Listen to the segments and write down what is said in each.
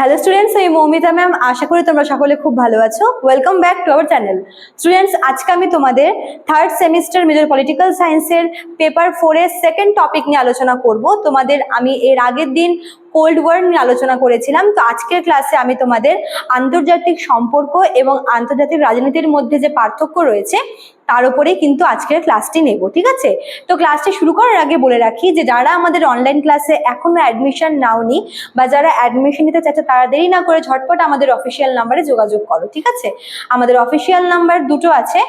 Hello students আমি Moumita ma'am আশা করি তোমরা সকলে খুব ভালো আছো। Welcome back to our channel students আজকে আমি তোমাদের থার্ড সেমিস্টার মেজর পলিটিক্যাল সায়েন্সের পেপার ফোরের সেকেন্ড টপিক নিয়ে আলোচনা করব। তোমাদের, আমি এর আগের দিন কোল্ড ওয়ার নিয়ে আলোচনা করেছিলাম। তো আজকের ক্লাসে আমি তোমাদের আন্তর্জাতিক সম্পর্ক এবং আন্তর্জাতিক রাজনীতির মধ্যে যে পার্থক্য রয়েছে, তার উপরেই কিন্তু আজকের ক্লাসটি নেব, ঠিক আছে? তো ক্লাসটি শুরু করার আগে বলে রাখি যে, যারা আমাদের অনলাইন ক্লাসে এখনও অ্যাডমিশন নাও নাওনি বা যারা অ্যাডমিশন নিতে চাচ্ছে তারা দেরি না করে ঝটপট আমাদের অফিসিয়াল নাম্বারে যোগাযোগ করো, ঠিক আছে? আমাদের অফিসিয়াল নাম্বার দুটো আছে।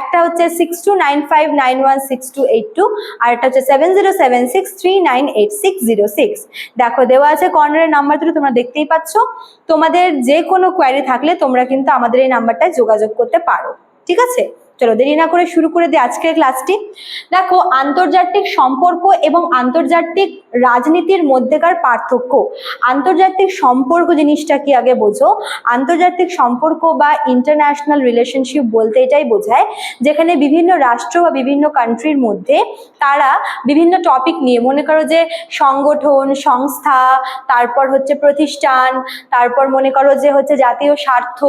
একটা হচ্ছে six two nine five nine one six two eight two আর একটা হচ্ছে seven zero seven six three nine eight six zero six দেখো, দেওয়া আছে কর্নারের নাম্বার দুটো তোমরা দেখতেই পাচ্ছ। তোমাদের যে কোনো কোয়ারি থাকলে তোমরা কিন্তু আমাদের এই নাম্বারটায় যোগাযোগ করতে পারো। ঠিক আছে? চলো দেরি না করে শুরু করে দিই আজকের ক্লাসটি দেখো আন্তর্জাতিক সম্পর্ক এবং আন্তর্জাতিক রাজনীতির মধ্যেকার পার্থক্য। আন্তর্জাতিক সম্পর্ক জিনিসটা কি আগে বোঝো? আন্তর্জাতিক সম্পর্ক বা ইন্টারন্যাশনাল রিলেশনশিপ বলতে এটাই বোঝায় যেখানে বিভিন্ন রাষ্ট্র বা বিভিন্ন কান্ট্রির মধ্যে তারা বিভিন্ন টপিক নিয়ে মনে করো যে সংগঠন সংস্থা তারপর হচ্ছে প্রতিষ্ঠান তারপর মনে করো যে হচ্ছে জাতীয় স্বার্থ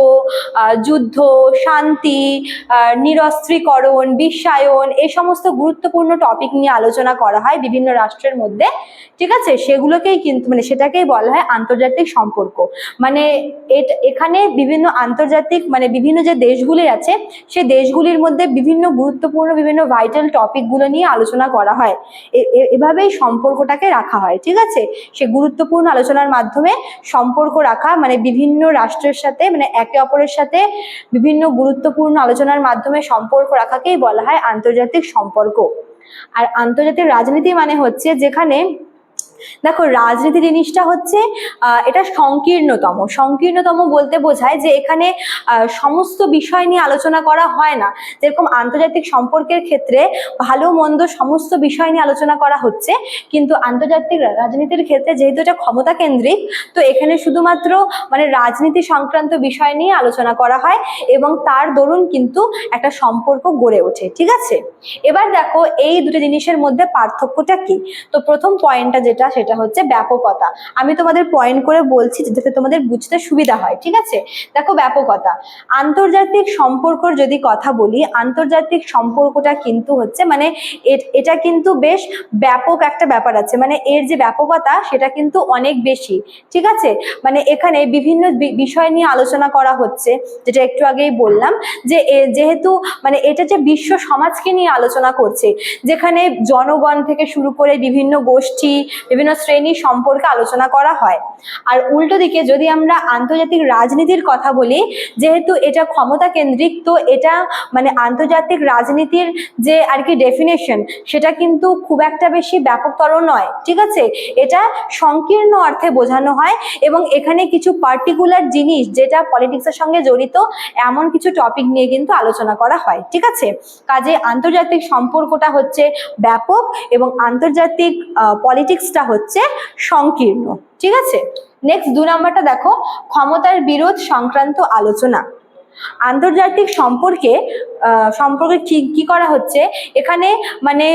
যুদ্ধ শান্তি আহ, নিরস্ত্রীকরণ, বিশ্বায়ন এই সমস্ত গুরুত্বপূর্ণ টপিক নিয়ে আলোচনা করা হয় বিভিন্ন রাষ্ট্রের মধ্যে। ঠিক আছে? সেগুলোকেই কিন্তু মানে সেটাকেই বলা হয় আন্তর্জাতিক সম্পর্ক। মানে এখানে বিভিন্ন আন্তর্জাতিক মানে বিভিন্ন যে দেশগুলি আছে, সে দেশগুলির মধ্যে বিভিন্ন গুরুত্বপূর্ণ, বিভিন্ন ভাইটাল টপিকগুলো নিয়ে আলোচনা করা হয়। এ- এ- এভাবেই সম্পর্কটাকে রাখা হয়। ঠিক আছে? সে গুরুত্বপূর্ণ আলোচনার মাধ্যমে সম্পর্ক রাখা মানে বিভিন্ন রাষ্ট্রের সাথে মানে একে অপরের সাথে বিভিন্ন গুরুত্বপূর্ণ আলোচনার মাধ্যমে সম্পর্ক রাখাকেই বলা হয় আন্তর্জাতিক সম্পর্ক। আর আন্তর্জাতিক রাজনীতি মানে হচ্ছে যেখানে দেখো, রাজনীতি জিনিসটা হচ্ছে এটা সংকীর্ণতম। সংকীর্ণতম বলতে বোঝায় যে এখানে সমস্ত বিষয় নিয়ে আলোচনা করা হয় না। যেরকম আন্তর্জাতিক সম্পর্কের ক্ষেত্রে ভালো, মন্দ সমস্ত বিষয় নিয়ে আলোচনা করা হচ্ছে, কিন্তু আন্তর্জাতিক রাজনীতির ক্ষেত্রে যেহেতু এটা ক্ষমতা কেন্দ্রিক, তো এখানে শুধুমাত্র মানে রাজনীতি সংক্রান্ত বিষয় নিয়ে আলোচনা করা হয় এবং তার দরুন কিন্তু একটা সম্পর্ক গড়ে ওঠে, ঠিক আছে? এবার দেখো, এই দুটো জিনিসের মধ্যে পার্থক্যটা কি? তো প্রথম পয়েন্টটা যেটা, সেটা হচ্ছে ব্যাপকতা। আমি তোমাদের পয়েন্ট করে বলছি যাতে তোমাদের বুঝতে সুবিধা হয়, ঠিক আছে? দেখো ব্যাপকতা। আন্তর্জাতিক সম্পর্কর যদি কথা বলি, আন্তর্জাতিক সম্পর্কটা কিন্তু হচ্ছে মানে এটা কিন্তু বেশ ব্যাপক একটা ব্যাপার আছে। মানে এর যে ব্যাপকতা, সেটা কিন্তু অনেক বেশি, ঠিক আছে? মানে এখানে বিভিন্ন বিষয় নিয়ে আলোচনা করা হচ্ছে, যেটা একটু আগেই বললাম, যে যেহেতু মানে এটা যে বিশ্ব সমাজকে নিয়ে আলোচনা করছে, যেখানে জনগণ থেকে শুরু করে বিভিন্ন গোষ্ঠী বিভিন্ন শ্রেণি সম্পর্কে আলোচনা করা হয়। আর উল্টো দিকে যদি আমরা আন্তর্জাতিক রাজনীতির কথা বলি, যেহেতু এটা ক্ষমতা কেন্দ্রিক, তো এটা মানে আন্তর্জাতিক রাজনীতির যে আর কি ডেফিনেশন সেটা কিন্তু খুব একটা বেশি ব্যাপকতর নয়, ঠিক আছে? এটা সংকীর্ণ অর্থে বোঝানো হয় এবং এখানে কিছু পার্টিকুলার জিনিস যেটা পলিটিক্সের সঙ্গে জড়িত, এমন কিছু টপিক নিয়ে কিন্তু আলোচনা করা হয়, ঠিক আছে? কাজে আন্তর্জাতিক সম্পর্কটা হচ্ছে ব্যাপক এবং আন্তর্জাতিক পলিটিক্সটা হচ্ছে সংকীর্ণ, ঠিক আছে? নেক্সট দু নম্বরটা দেখো, ক্ষমতার বিরোধ সংক্রান্ত আলোচনা। আন্তর্জাতিক সম্পর্কে সম্পর্কে কি করা হচ্ছে? এখানে মানে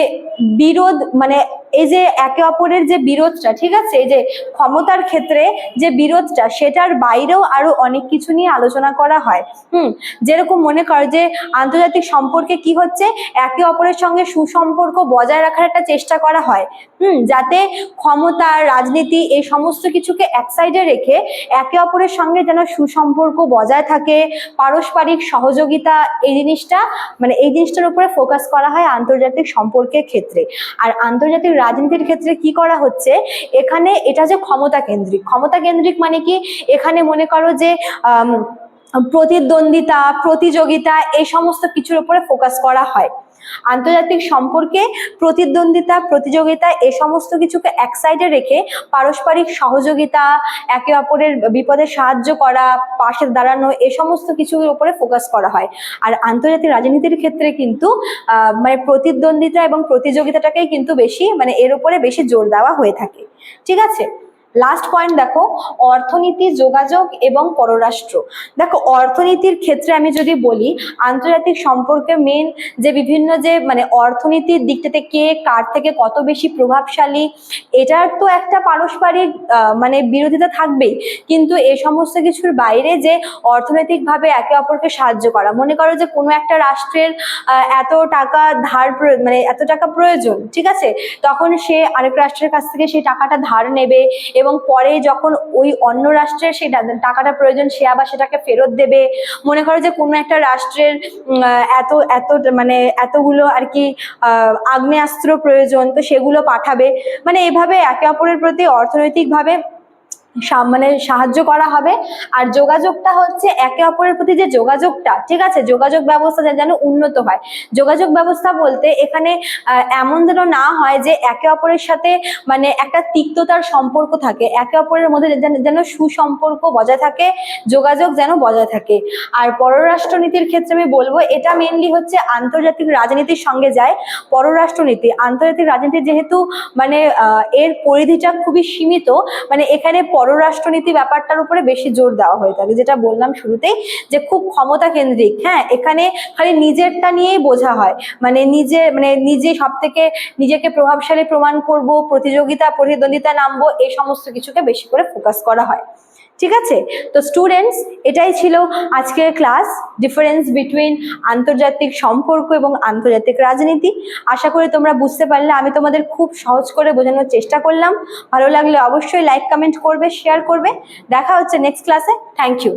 বিরোধ মানে এই যে একে অপরের যে বিরোধটা, ঠিক আছে? এই যে ক্ষমতার ক্ষেত্রে যে বিরোধটা, সেটার বাইরেও আরও অনেক কিছু নিয়ে আলোচনা করা হয়। হুম? যেরকম মনে কর যে আন্তর্জাতিক সম্পর্কে কি হচ্ছে? একে অপরের সঙ্গে সুসম্পর্ক বজায় রাখার একটা চেষ্টা করা হয়। হুম? যাতে ক্ষমতা, রাজনীতি এই সমস্ত কিছুকে এক সাইডে রেখে একে অপরের সঙ্গে যেন সুসম্পর্ক বজায় থাকে, পারস্পরিক সহযোগিতা, এই জিনিসটা মানে এই জিনিসটার উপরে ফোকাস করা হয় আন্তর্জাতিক সম্পর্কের ক্ষেত্রে। আর আন্তর্জাতিক রাজনীতির ক্ষেত্রে কি করা হচ্ছে, এখানে এটা যে ক্ষমতা কেন্দ্রিক। ক্ষমতা কেন্দ্রিক মানে কি? এখানে মনে করো যে প্রতিদ্বন্দ্বিতা, প্রতিযোগিতা, এই সমস্ত কিছুর উপরে ফোকাস করা হয়। আন্তর্জাতিক সম্পর্কে প্রতিদ্বন্দ্বিতা, প্রতিযোগিতা, এ সমস্ত কিছুকে এক সাইডে রেখে পারস্পরিক সহযোগিতা, একে অপরের বিপদে সাহায্য করা, পাশে দাঁড়ানো, এ সমস্ত কিছুর উপরে ফোকাস করা হয়। আর আন্তর্জাতিক রাজনীতির ক্ষেত্রে কিন্তু মানে প্রতিদ্বন্দ্বিতা এবং প্রতিযোগিতাটাকেই কিন্তু বেশি মানে এর উপরে বেশি জোর দেওয়া হয়ে থাকে। ঠিক আছে? লাস্ট পয়েন্ট দেখো, অর্থনীতি, যোগাযোগ এবং পররাষ্ট্র। দেখো, অর্থনীতির ক্ষেত্রে আমি যদি বলি, আন্তর্জাতিক সম্পর্কে মেন যে বিভিন্ন যে মানে অর্থনীতির দিকটাতে কে, কার থেকে কত বেশি প্রভাবশালী, এটার তো একটা পারস্পরিক মানে বিরোধিতা থাকবেই। কিন্তু এ সমস্ত কিছুর বাইরে যে অর্থনৈতিকভাবে একে অপরকে সাহায্য করা, মনে করো যে কোনো একটা রাষ্ট্রের এত টাকা ধার মানে এত টাকা প্রয়োজন, ঠিক আছে? তখন সে আরেক রাষ্ট্রের কাছ থেকে সেই টাকাটা ধার নেবে এবং পরে যখন ওই অন্য রাষ্ট্রের সেই টাকাটা প্রয়োজন, সে আবার সেটাকে ফেরত দেবে। মনে করো যে কোনো একটা রাষ্ট্রের এত এত মানে এতগুলো আর কি আগ্নেয়াস্ত্র প্রয়োজন, তো সেগুলো পাঠাবে। মানে এভাবে একে অপরের প্রতি অর্থনৈতিকভাবে মানে সাহায্য করা হবে। আর যোগাযোগটা হচ্ছে একে অপরের প্রতি যে যোগাযোগটা, ঠিক আছে? যোগাযোগ ব্যবস্থা যেন- উন্নত হয়। যোগাযোগ ব্যবস্থা বলতে এখানে এমন যেন না হয় যে একে অপরের সাথে মানে একটা তিক্ততার সম্পর্ক থাকে। একে অপরের মধ্যে যেন- সুসম্পর্ক বজায় থাকে, যোগাযোগ যেন বজায় থাকে। আর পররাষ্ট্রনীতির ক্ষেত্রে আমি বলব, এটা মেনলি হচ্ছে আন্তর্জাতিক রাজনীতির সঙ্গে যায়। পররাষ্ট্রনীতি, আন্তর্জাতিক রাজনীতি যেহেতু মানে এর পরিধিটা খুবই সীমিত মানে এখানে পররাষ্ট্রনীতি ব্যাপারটার উপরে বেশি জোর দেওয়া হয়ে থাকে। যেটা বললাম শুরুতেই যে খুব ক্ষমতা কেন্দ্রিক হ্যাঁ এখানে খালি নিজেরটা নিয়েই বোঝা হয়। মানে নিজে মানে নিজে সব থেকে নিজেকে প্রভাবশালী প্রমাণ করব, প্রতিযোগিতা, প্রতিদ্বন্দ্বিতা নামবো এই সমস্ত কিছুকে বেশি করে ফোকাস করা হয়। ঠিক আছে? তো স্টুডেন্টস এটাই ছিল আজকের ক্লাস ডিফারেন্স বিটুইন আন্তর্জাতিক সম্পর্ক এবং আন্তর্জাতিক রাজনীতি। আশা করি তোমরা বুঝতে পারলে, আমি তোমাদের খুব সহজ করে বোঝানোর চেষ্টা করলাম। ভালো লাগলে অবশ্যই লাইক কমেন্ট করবে শেয়ার করবে। দেখা হচ্ছে নেক্সট ক্লাসে থ্যাংক ইউ